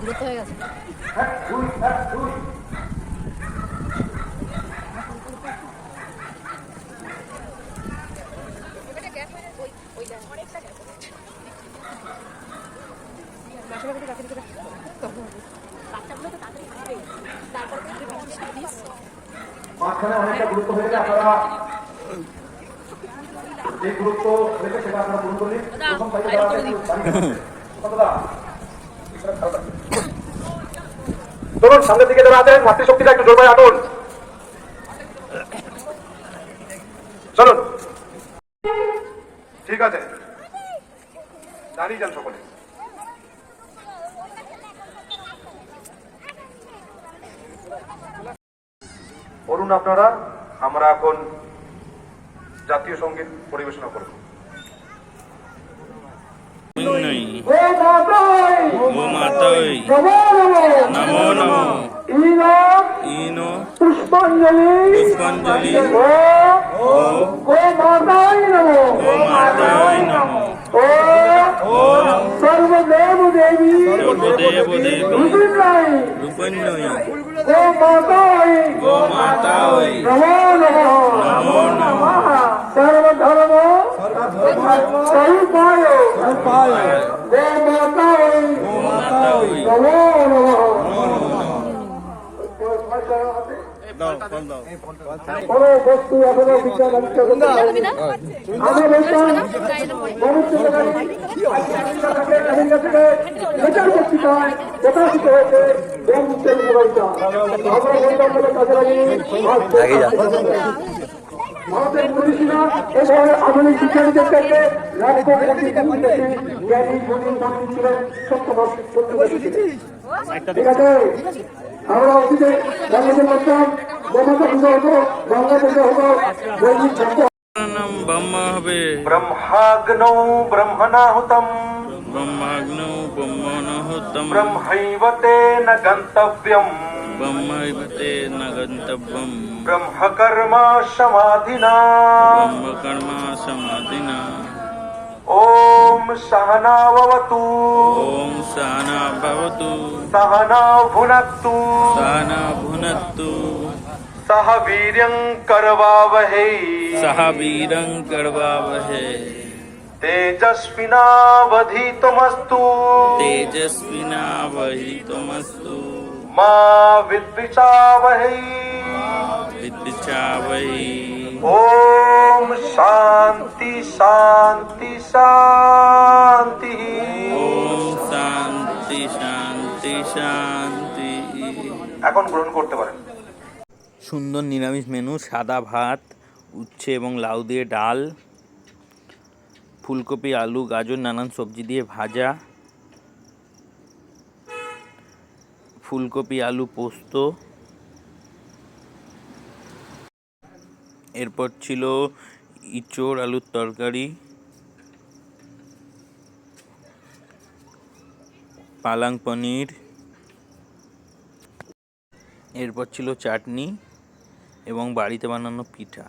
দূরত্ব হয়ে গেছে মাঝখানে অনেকটা গুরুত্ব হয়ে গেলে আপনারা যে গুরুত্ব হয়েছে সেটা আপনারা পূরণ প্রথম সামনের দিকে যারা আছেন মাতৃশক্তিটা একটু জোরবাই আটুন। চলুন। ঠিক আছে। দাঁড়িয়ে যান সকলে। করুন আপনারা। আমরা এখন জাতীয় সংগীত পরিবেশনা করব। নমো নমো। ইনো। পুষ্পাঞ্জলি। পুষ্পাঞ্জলি। ও ও মাতাই নমো। ও মাতাই নমো। ও ও সর্বদেব দেবী। সর্বদেব দেবী। রূপিণাই রূপন্যই ও মাতাই ও মাতাই নমো নমো। নমো নমো। সর্বধর্ম নমো কোন বস্তু এখনও বিজ্ঞান আবিষ্কার প্রকাশিত হয়েছে কাজে লাগিয়ে ভারতের মনীষীরা এ ধরনের আধুনিক বিজ্ঞানীদের থেকে লক্ষ কোটি গুণ জ্ঞানী গুণী মানব ছিলেন সত্যবাদ ঠিক আছে? আমরা অতীতে বাংলাদেশ করতাম ব্রহ্মতা পূজা হতো গঙ্গা পূজা হতো দৈনিক থাকতো ব্রহ্মা হবে। ব্রহ্মাগ্নৌ ব্রহ্মণাহুতম। ব্রহ্মাগ্নৌ ব্রহ্মণহুতম। ব্রহ্মৈব তেন গন্তব্যম। ैव न गन्तव्यम्। ब्रह्मकर्मा समाधिना ब्रह्मकर्मा समाधिना ॐ सहना भवतु। ॐ सहना भवतु। सहना भुनक्तु सहना भुनक्तु सह वीर्यं करवावहे। सह वीरं करवावहे। तेजस्विनावधितमस्तु। तेजस्विनावहितमस्तु মা বিদ্বিষাবহী ওম শান্তি শান্তি শান্তি ও শান্তি শান্তি শান্তি এখন গ্রহণ করতে পারেন। সুন্দর নিরামিষ মেনু সাদা ভাত উচ্ছে এবং লাউ দিয়ে ডাল ফুলকপি আলু গাজর নানান সবজি দিয়ে ভাজা। ফুলকপি, আলু পোস্ত। এরপর ছিল ইঁচড় আলুর তরকারি। পালাং পনির। এরপর ছিল চাটনি এবং বাড়িতে বানানো পিঠা।